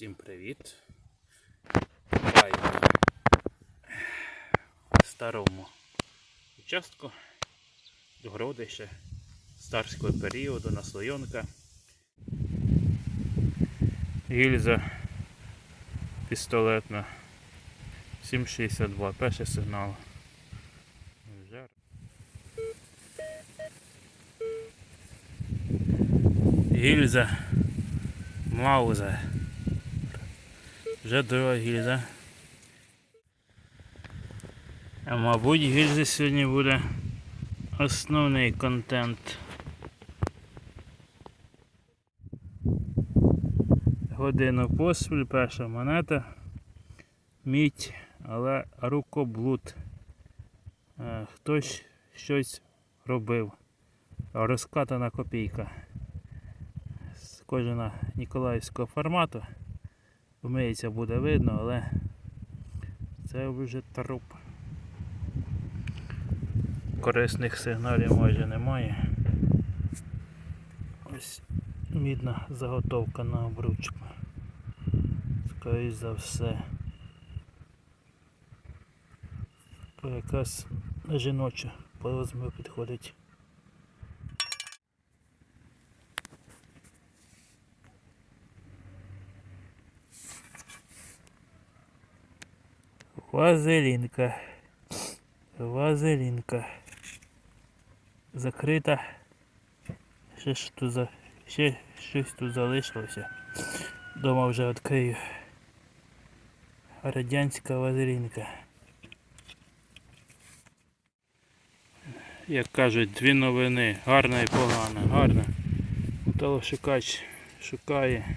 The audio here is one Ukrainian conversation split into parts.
Всім привіт! Буваю старому участку до городища старського періоду наслойонка. Гільза пістолетна 7,62, перший сигнал. Гільза Мауза. Вже друга гільза. А мабуть гільзи сьогодні буде основний контент. Годину поспіль, перша монета. Мідь, але рукоблуд. Е, Хтось щось робив. Розкатана копійка. З кожана Ніколаївського формату. Помиється буде видно, але це вже труп. Корисних сигналів майже немає. Ось мідна заготовка на обручку. Скоріше за все. Якась жіноча по підходить. Вазелінка. Вазелінка. Закрита. Ще, ж тут за... Ще щось тут залишилося. Дома вже відкрию. Радянська вазелінка. Як кажуть, дві новини. Гарна і погана. Гарна. Металошукач шукає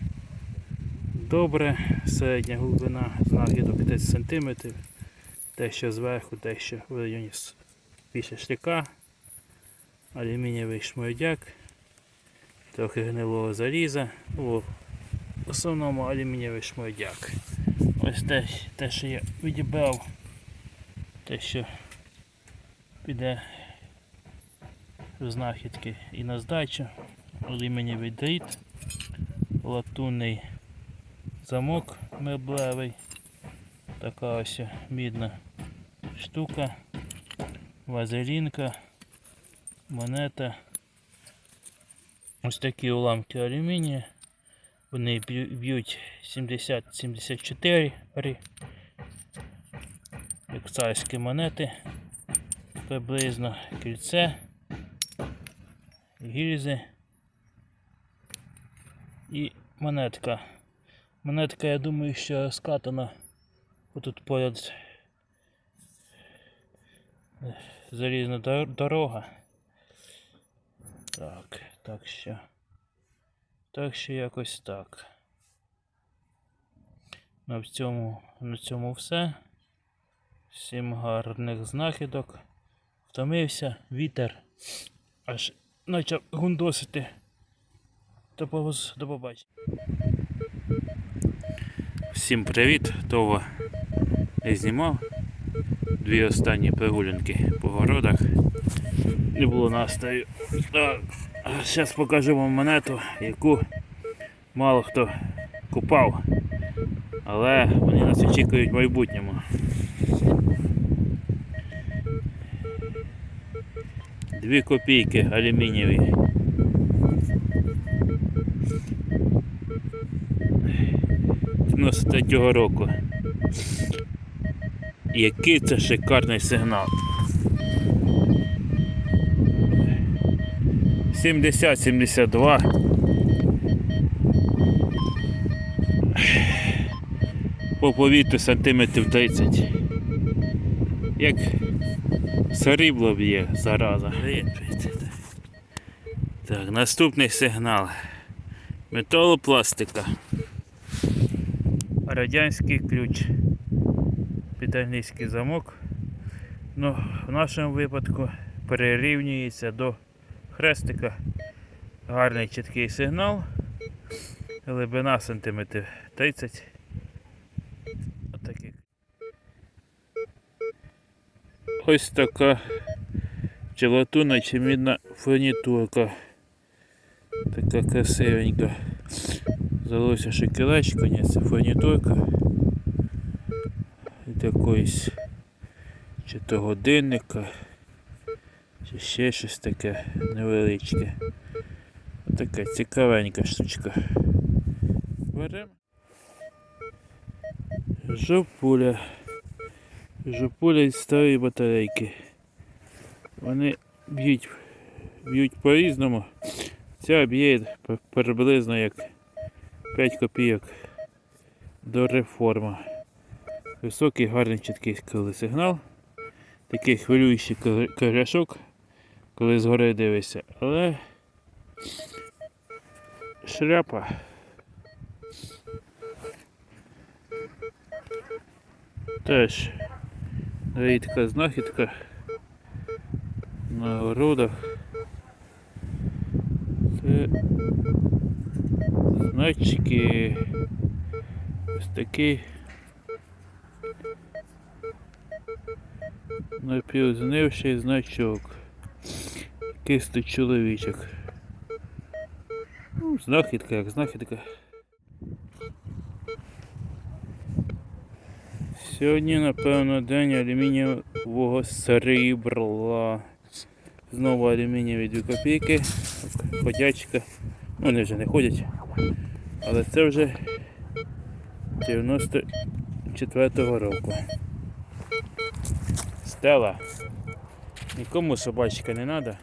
добре, середня глибина знахідок 10 см, те, що зверху, те, що в районі більше штика, алюмінієвий шмурдяк, трохи гнилого заліза, в основному алюмінієвий шмурдяк. Ось те, те, що я відібрав, те, що піде в знахідки і на здачу, алюмінієвий дріт, латунний замок меблевий. Така ось мідна штука, вазелінка, монета. Ось такі уламки алюмінія. Вони б'ю- б'ють 70-74. Як царські монети. Приблизно кільце, гільзи і монетка. Монетка, я думаю, що скатана отут поряд залізна дорога. Так, так що. Так що якось так. На цьому, на цьому все. Всім гарних знахідок. Втомився, вітер. Аж почав гундосити. До побачення. Всім привіт, того я знімав дві останні прогулянки по городах. Не було настрою. Зараз покажу вам монету, яку мало хто купав. Але вони нас очікують в майбутньому. Дві копійки алюмінієві. З 93-го року. Який це шикарний сигнал. 70-72. По повітрю сантиметрів 30. Як срібло б'є зараза. Так, наступний сигнал. Металопластика. Радянський ключ. Підальницький замок. Ну, в нашому випадку перерівнюється до хрестика. Гарний чіткий сигнал. Глибина сантиметрів 30. Отакий. Ось така челатуна чи мідна фурнітурка. Така красивенька. Здалося, що кілечко, ні, це фурнітурка. Від якоїсь чи то годинника, чи ще щось таке невеличке. Така цікавенька штучка. Беремо. Жопуля. Жопуля із старої батарейки. Вони б'ють, б'ють по-різному. Ця б'є приблизно як 5 копійок до реформа. Високий, гарний, чіткий коли сигнал. Такий хвилюючий коряшок, коли згори дивишся. Але шляпа. Теж рідка знахідка на городах. Це значки. Ось такий напівзнивший значок. Кисто чоловічок. Ну, знахідка як знахідка. Сьогодні, напевно, день алюмінієвого срібла. Знову алюмінієві 2 копійки. Ходячка. Ну, вони вже не ходять. Але це вже 94-го року. Стела. Нікому собачка не треба.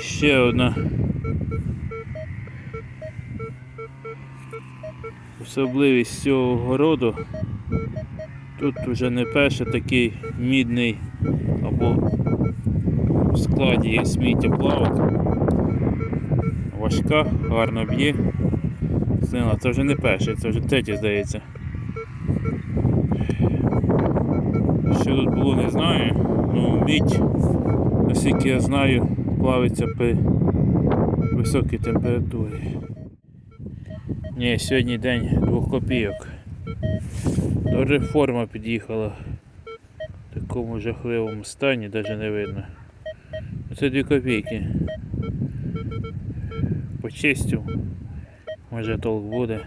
Ще одна. Особливість цього городу. Тут вже не перший такий мідний або в складі є сміттєплавок. Важка, гарно б'є. Слина, це вже не перший, це вже третій, здається. Що тут було, не знаю. Ну, мідь, наскільки я знаю, плавиться при високій температурі. Ні, сьогодні день двох копійок. До реформа під'їхала в такому жахливому стані, навіть не видно. Це дві копійки. Почистив. Може толк буде.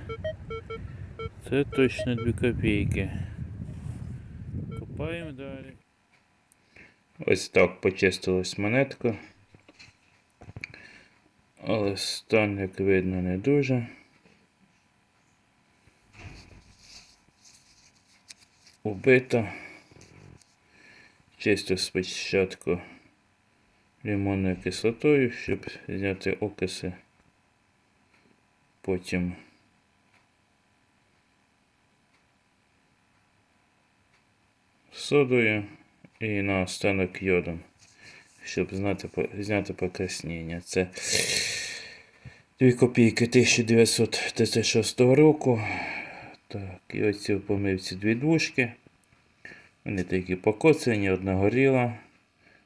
Це точно дві копійки. Копаємо далі. Ось так почистилась монетка. Але стан, як видно, не дуже. Убита. Чисто спочатку лимонною кислотою, щоб зняти окиси. Потім содою і наостанок йодом, щоб знати, зняти покраснення. Це 2 копійки 1936 року. Так, і оці в помивці дві двушки. Вони такі покоцані, одна горіла.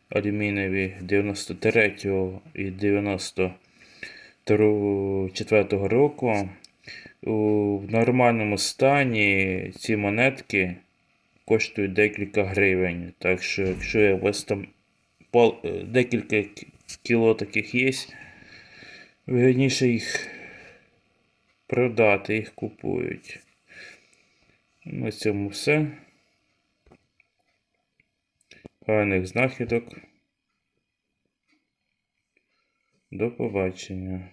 Алюмінієві 93 і 94 року. У нормальному стані ці монетки коштують декілька гривень. Так що, якщо у вас там пол, е, декілька кіло таких є, вигідніше їх продати, їх купують. На цьому все. Гарних знахідок. До побачення.